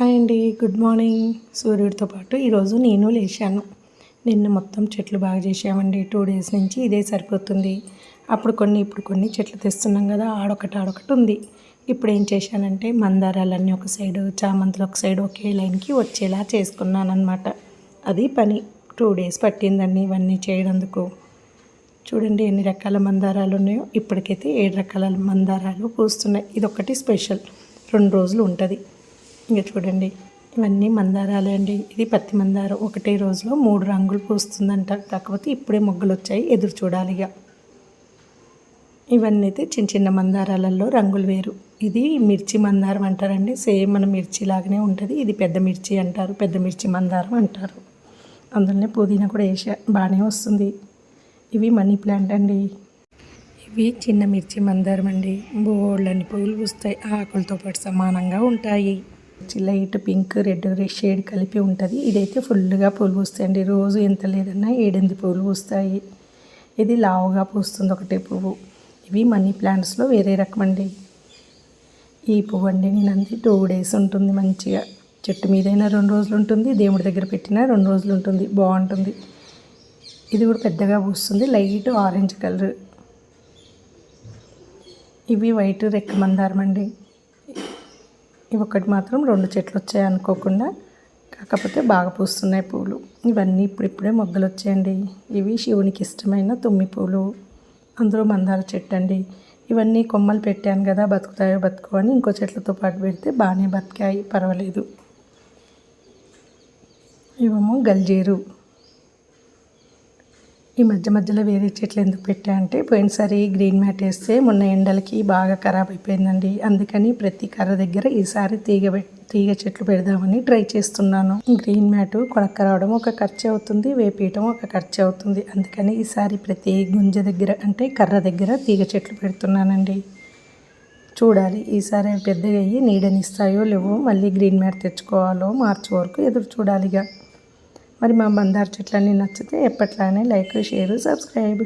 Hi అండి good morning. సూర్యుడితో పాటు ఈరోజు నేను లేచాను. నిన్న మొత్తం చెట్లు బాగా చేసామండి టూ డేస్ నుంచి ఇదే సరిపోతుంది. అప్పుడు కొన్ని ఇప్పుడు కొన్ని చెట్లు తెస్తున్నాం కదా ఆడొకటి ఆడొకటి ఉంది. ఇప్పుడు ఏం చేశానంటే మందారాలన్నీ ఒక సైడు చామంతులు ఒక సైడు ఒకే లైన్కి వచ్చేలా చేసుకున్నాను అనమాట అది పని. టూ డేస్ పట్టిందండి ఇవన్నీ చేయడందుకు చూడండి ఎన్ని రకాల మందారాలు ఉన్నాయో. ఇప్పటికైతే ఏడు రకాల మందారాలు పూస్తున్నాయి. ఇది ఒకటి స్పెషల్. రెండు రోజులు ఉంటుంది. ఇంకా చూడండి ఇవన్నీ మందారాలే అండి. ఇది పత్తి మందారం. ఒకటే రోజులో మూడు రంగులు పూస్తుందంట. కాకపోతే ఇప్పుడే మొగ్గలు వచ్చాయి ఎదురు చూడాలి ఇక ఇవన్నీ అయితే చిన్న చిన్న మందారాలలో రంగులు వేరు. ఇది మిర్చి మందారం అంటారండి. సేమ్ మన మిర్చి లాగానే ఉంటుంది. ఇది పెద్ద మిర్చి అంటారు. పెద్ద మిర్చి మందారం అంటారు. అందులోనే పుదీనా కూడా వేసా. బాగానే వస్తుంది. ఇవి మనీ ప్లాంట్ అండి. ఇవి చిన్న మిర్చి మందారం అండి. బోళ్ళని పూలు పూస్తాయి. ఆకులతో పాటు సమానంగా ఉంటాయి. లైట్ పింక్ రెడ్ షేడ్ కలిపి ఉంటుంది. ఇదైతే ఫుల్గా పూలు పూస్తాయండి. రోజు ఎంత లేదన్నా ఏడెనిమిది పూలు పూస్తాయి. ఇది లావుగా పూస్తుంది ఒకటే పువ్వు. ఇవి మనీ ప్లాంట్స్లో వేరే రకం అండి. ఈ పువ్వు అండి. నేను అంది టూ డేస్ ఉంటుంది మంచిగా. చెట్టు మీదైనా రెండు రోజులు ఉంటుంది. దేవుడి దగ్గర పెట్టినా రెండు రోజులు ఉంటుంది. బాగుంటుంది. ఇది కూడా పెద్దగా పూస్తుంది. Light orange colour. ఇవి వైట్ రెక్క మందారం అండి. ఒకటి మాత్రం రెండు చెట్లు వచ్చాయి అనుకోకుండా కాకపోతే బాగా పూస్తున్నాయి పూలు. ఇవన్నీ ఇప్పుడిప్పుడే మొగ్గలు వచ్చాయండి ఇవి శివునికి ఇష్టమైన తుమ్మి పూలు. అందులో మందార చెట్టు అండి ఇవన్నీ కొమ్మలు పెట్టాను కదా బతుకుతాయో బతుకు అని ఇంకో చెట్లతో పాటు పెడితే బాగానే బతికాయి పర్వాలేదు. ఇవేమో గల్జేరు. ఈ మధ్య మధ్యలో వేరే చెట్లు ఎందుకు పెట్టా అంటే పోయినసారి గ్రీన్ మ్యాట్ వేస్తే మొన్న ఎండలకి బాగా ఖరాబ్ అయిపోయిందండి. అందుకని ప్రతి కర్ర దగ్గర ఈసారి తీగ తీగ చెట్లు పెడదామని ట్రై చేస్తున్నాను. గ్రీన్ మ్యాట్ కొనక్క రావడం ఒక ఖర్చు అవుతుంది వేపేయటం ఒక ఖర్చు అవుతుంది. అందుకని ఈసారి ప్రతి గుంజ దగ్గర అంటే కర్ర దగ్గర తీగ చెట్లు పెడుతున్నానండి. చూడాలి ఈసారి పెద్దగా అయ్యి నీడనిస్తాయో లేవో మళ్ళీ గ్రీన్ మ్యాట్ తెచ్చుకోవాలో మార్చి వరకు ఎదురు చూడాలిగా. మరి మా మందార చెట్లన్నీ నచ్చితే ఎప్పట్లానే లైక్ షేర్ సబ్స్క్రైబ్.